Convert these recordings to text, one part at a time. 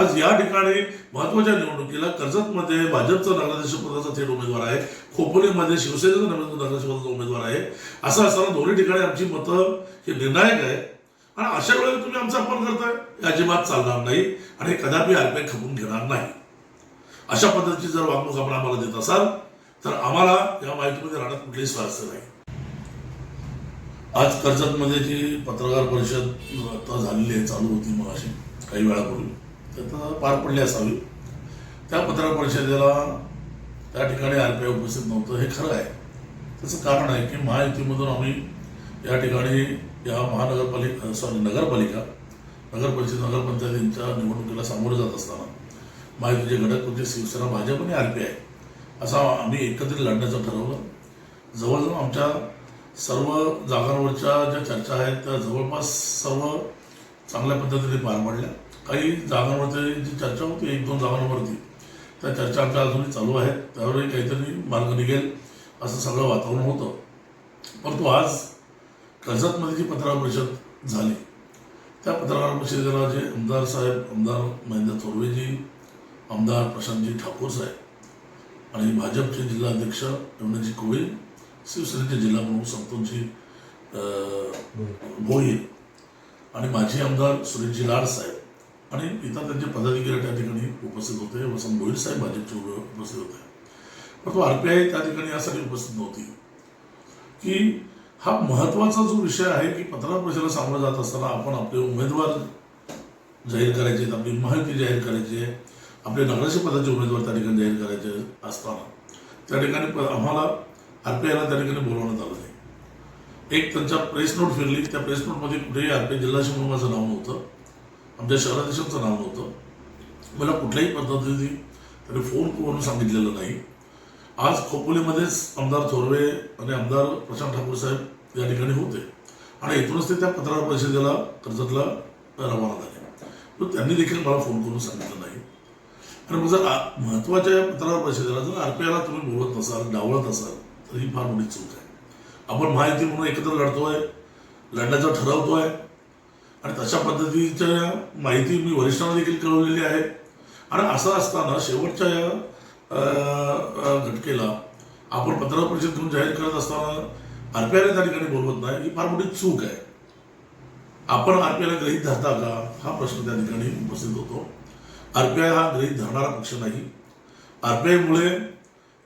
आज या ठिकाणी महत्त्वाच्या निवडणुकीला कर्जतमध्ये भाजपचा नगराध्यक्षपदाचा थेट उमेदवार आहे. खोपोलीमध्ये शिवसेनेचा नगराध्यक्ष उमेदवार आहे. असं असताना दोन्ही ठिकाणी आमची मतं हे निर्णायक आहे आणि अशा वेळेला तुम्ही आमचा अपमान करताय? हे अजिबात चालणार नाही आणि कदापि आरपीआय खपून घेणार नाही. अशा पद्धतीची जर वागणूक आपण आम्हाला देत असाल तर आम्हाला या माहितीमध्ये राहण्यात कुठलीही स्वारस्य नाही. आज कर्जतमध्ये जी पत्रकार परिषद आता झालेली आहे चालू होती मग अशी काही वेळापूर्वी. त्यात पार पडली असावी. त्या पत्रकार परिषदेला त्या ठिकाणी आर पी आय उपस्थित नव्हतं. हे खरं आहे. त्याचं कारण आहे की महायुतीमधून आम्ही या ठिकाणी या महानगरपालिका सॉरी नगरपालिका नगर परिषद नगरपंचायतींच्या निवडणुकीला सामोरं जात असताना महायुतीचे घटक म्हणजे शिवसेना भाजप आणि आर पी आय. असा आम्ही एकत्रित लढण्याचं ठरवलं. जवळजवळ आमच्या सर्व जागांवरच्या ज्या चर्चा आहेत त्या जवळपास सर्व चांगल्या पद्धतीने पार पडल्या. काही जागांवरती जी चर्चा होती एक दोन जागांवरती. त्या चर्चा आमच्या अजूनही चालू आहेत. त्यावरही काहीतरी मार्ग निघेल असं सगळं वातावरण होतं. परंतु आज कर्जतमध्ये जी पत्रकार परिषद झाली त्या पत्रकार परिषदेला जे आमदार साहेब आमदार महेंद्र थोरवेजी आमदार प्रशांतजी ठाकूर साहेब आणि भाजपचे जिल्हाध्यक्ष यमुनाजी कोळी शिवसेनेचे जिल्हा प्रमुख संतोषजी भोईर आणि माजी आमदार सुरेशजी लाड साहेब आणि इतर त्यांचे पदाधिकारी त्या ठिकाणी उपस्थित होते. वसंत भोईर साहेब भाजपचे उपस्थित होते. परंतु आय त्या ठिकाणी यासाठी उपस्थित नव्हती. की हा महत्त्वाचा जो विषय आहे की पत्रकार परिषदेला सामोरं जात असताना आपण आपले उमेदवार जाहीर करायचे आहेत आपली माहिती जाहीर करायची आहे आपले नगराध्यक्ष पदाचे उमेदवार त्या ठिकाणी जाहीर करायचे असताना त्या ठिकाणी प- आम्हाला आयला त्या ठिकाणी बोलवण्यात आलं नाही. एक त्यांच्या प्रेस नोट फिरली. त्या प्रेस नोटमध्ये कुठेही आर पी आय जिल्हा म्हणून माझं नाव नव्हतं. आमच्या शहराध्यक्षांचं नाव नव्हतं. मला कुठल्याही पद्धतीने त्याने फोन करून सांगितलेलं नाही. आज खोपोलीमध्येच आमदार थोरवे आणि आमदार प्रशांत ठाकूर साहेब या ठिकाणी होते. आणि इथूनच ते त्या पत्रकार परिषदेला कर्जतला रवाना झाले. पण त्यांनी देखील मला फोन करून सांगितलं नाही. आणि मग जर आ- महत्त्वाच्या या पत्रकार परिषदेला जर आयला तुम्ही बोलत नसाल डावळत असाल तर ही फार मोठी चूक आहे. आपण माहिती म्हणून एकत्र लढतोय लढण्याचा ठरवतोय आणि तशा पद्धतीच्या माहिती मी वरिष्ठांना देखील कळवलेली आहे. आणि असं असताना शेवटच्या या घटकेला आपण पत्रकार परिषद घेऊन जाहीर करत असताना आरपीआयला त्या ठिकाणी बोलवत नाही ही फार मोठी चूक आहे. आपण आरपीआयला गृहीत धरता का? हा प्रश्न त्या ठिकाणी उपस्थित होतो. आरपीआय हा गृहीत धरणारा पक्ष नाही. आरपीआयमुळे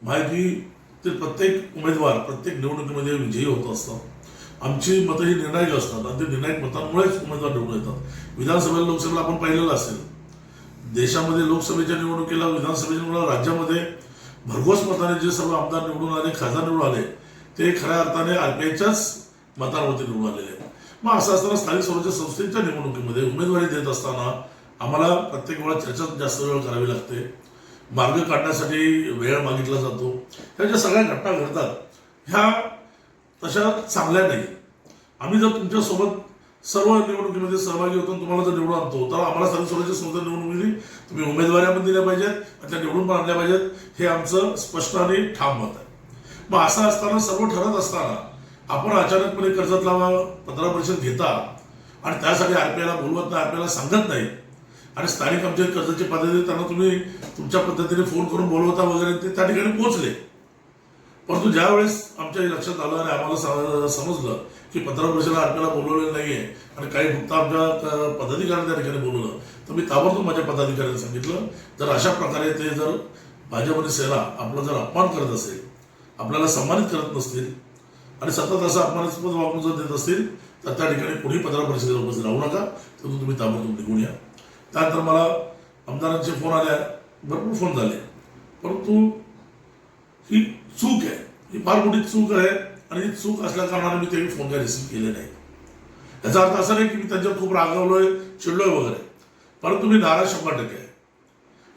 माहिती ते प्रत्येक उमेदवार प्रत्येक निवडणुकीमध्ये विजयी होत असतात. आमची मतं ही निर्णायक असतात आणि ते निर्णायक मतांमुळेच उमेदवार निवडून येतात. विधानसभेला लोकसभेला आपण पाहिलेलं असेल. देशामध्ये लोकसभेच्या निवडणुकीला विधानसभेच्या निवडणुकीला राज्यामध्ये भरघोस मताने जे सर्व आमदार निवडून आले खासदार निवडून आले ते खऱ्या अर्थाने आरपीआयच्याच मतांवरती निवडून आलेले आहेत. मग असं असताना स्थानिक स्वराज्य संस्थेच्या निवडणुकीमध्ये उमेदवारी देत असताना आम्हाला प्रत्येक वेळा चर्चा जास्त वेळ करावी लागते. मार्ग काढण्यासाठी वेळ मागितला जातो. ह्या ज्या सगळ्या घटना घडतात ह्या तशा चांगल्या नाही आम्ही जर तुमच्यासोबत सर्व निवडणुकीमध्ये सहभागी होतो आणि तुम्हाला जर निवडून आणतो तर आम्हाला सर्व स्वराज्य संस्था निवडणुकीने तुम्ही उमेदवाऱ्या पण दिल्या पाहिजेत त्या निवडून पण आणल्या पाहिजेत. हे आमचं स्पष्ट आणि ठाम मत आहे. मग असं असताना सर्व ठरत असताना आपण अचानकपणे कर्जात लावा पत्र परिषद घेता आणि त्यासाठी आरपीआयला बोलवत नाही आरपीआयला सांगत नाही. आणि स्थानिक आमच्या कर्जाची पद्धती त्यांना तुम्ही तुमच्या पद्धतीने फोन करून बोलवता वगैरे ते त्या ठिकाणी पोहोचले. परंतु ज्या वेळेस आमच्या लक्षात आलं आणि आम्हाला समजलं की पत्र परिषदेला आपल्याला बोलवलेलं नाहीये आणि काही फक्त आमच्या क- पदाधिकाऱ्यांनी त्या ठिकाणी बोलवलं तर मी ताबडतोब माझ्या पदाधिकाऱ्यांनी सांगितलं जर अशा प्रकारे ते जर भाजप आणि सेना आपला जर अपमान करत असेल आपल्याला सन्मानित करत नसतील आणि सतत असं अपमानास्पद वागणूक जर देत असतील तर त्या ठिकाणी कोणी पत्र परिषदेला उपस्थित राहू नका तिथून तुम्ही ताबडतोब निघून या. त्यानंतर मला आमदारांचे फोन आल्या भरपूर फोन झाले. परंतु ही चूक आहे. ही फार मोठी चूक आहे आणि ही चूक असल्या कारणाने मी ते फोन काही रिसीव्ह केले नाही. याचा अर्थ असा नाही की मी त्यांच्यावर खूप रागवलोय चिडलोय वगैरे. परंतु मी नाराज शंभर टक्के आहे.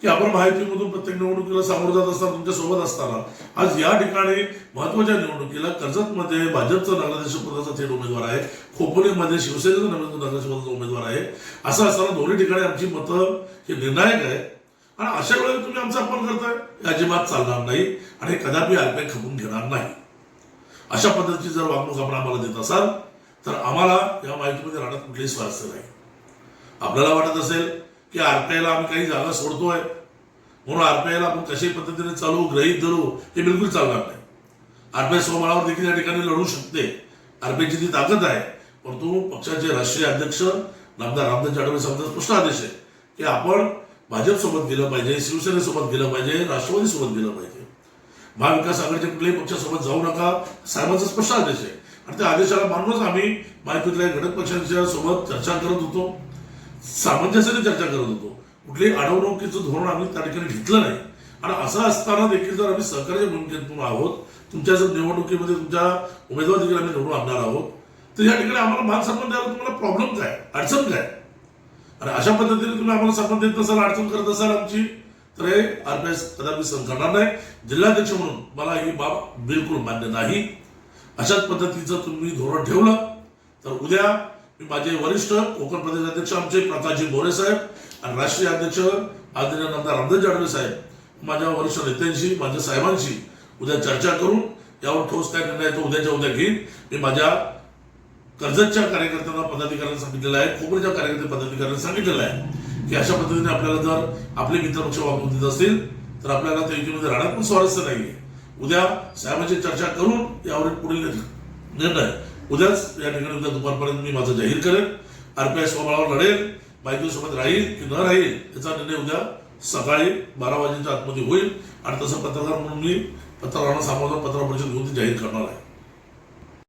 की आपण माहितीमधून प्रत्येक निवडणुकीला सामोरं जात असताना तुमच्यासोबत असताना आज या ठिकाणी महत्त्वाच्या निवडणुकीला कर्जतमध्ये भाजपचा नगराध्यक्षपदाचा थेट उमेदवार आहे खोपोलीमध्ये शिवसेनेचा नगराध्यक्षपदाचा उमेदवार आहे. असं असताना दोन्ही ठिकाणी आमची मतं हे निर्णायक आहे. आणि अशा वेळेला तुम्ही आमचा अपमान करताय? अजिबात चालणार नाही आणि कदापि आरपीआय खपून घेणार नाही. अशा पद्धतीची जर वागणूक आपण आम्हाला देत असाल तर आम्हाला या माहितीमध्ये राहण्यात कुठलेही स्वारस्य नाही. आपल्याला वाटत असेल की आरपीआयला आम्ही काही जागा सोडतोय म्हणून आरपीआयला आपण कशाही पद्धतीने चालू ग्रहित धरू हे बिलकुल चालणार नाही. आरपीआय स्वबळावर देखील या ठिकाणी लढू शकते. आरपीआयची ती ताकद आहे परंतु पक्षाचे राष्ट्रीय अध्यक्ष नामदार रामदास आठवले समजा स्पष्ट आदेश आहे की आपण भाजपसोबत गेलं पाहिजे शिवसेनेसोबत गेलं पाहिजे राष्ट्रवादीसोबत गेलं पाहिजे. महाविकास आघाडीच्या कुठल्याही पक्षासोबत जाऊ नका साहेबांचा स्पष्ट आदेश आहे. आणि त्या आदेशाला मानूनच आम्ही महायुतीतल्या घटक पक्षांच्या सोबत चर्चा करत होतो. सामंजस्याने चर्चा करत होतो. कुठलेही अडवणुकीचं धोरण आम्ही त्या ठिकाणी घेतलं नाही. आणि असं असताना देखील जर आम्ही सहकार्याच्या भूमिकेतून आहोत तुमच्या जर निवडणुकीमध्ये तुमच्या उमेदवार देखील आम्ही निवडून आणणार आहोत तर या ठिकाणी आम्हाला मान सन्मान द्यायला तुम्हाला प्रॉब्लेम काय? अडचण काय? आणि अशा पद्धतीने तुम्ही आम्हाला सन्मान देत नसाल अडचण करत असाल आमची तर हे आरपीएस कदापि सहन करणार नाही जिल्हाध्यक्ष म्हणून मला ही बाब बिलकुल मान्य नाही. अशाच पद्धतीचं तुम्ही धोरण ठेवलं तर उद्या मी माझे वरिष्ठ कोकण प्रदेश अध्यक्ष आमचे प्रताजी बोरे साहेब आणि राष्ट्रीय अध्यक्ष आदरणीय नामदार रामदास जाडवे साहेब माझ्या वरिष्ठ नेत्यांशी माझ्या साहेबांशी उद्या चर्चा करून यावर ठोस काय निर्णय तो उद्याच्या उद्या घेईन. मी माझ्या कर्जतच्या कार्यकर्त्यांना पदाधिकाऱ्यांना सांगितलेलं आहे कोकणच्या कार्यकर्ते पदाधिकाऱ्यांना सांगितलेलं आहे की अशा पद्धतीने आपल्याला जर आपले मित्रपक्ष वागणूक देत असतील तर आपल्याला त्या युतीमध्ये राहण्यात पण स्वारस्य नाहीये. उद्या साहेबांची चर्चा करून यावर पुढील निर्णय उद्याच या ठिकाणी उद्या दुपारपर्यंत मी माझं जाहीर करेन. आरपीआय स्वबळावर लढेल बायकोसोबत राहील की न राहील याचा निर्णय उद्या सकाळी बारा वाजेच्या आतमध्ये होईल. आणि तसं पत्रकार म्हणून मी पत्रकारांना सामोरं पत्र परिषद घेऊन जाहीर करणार आहे.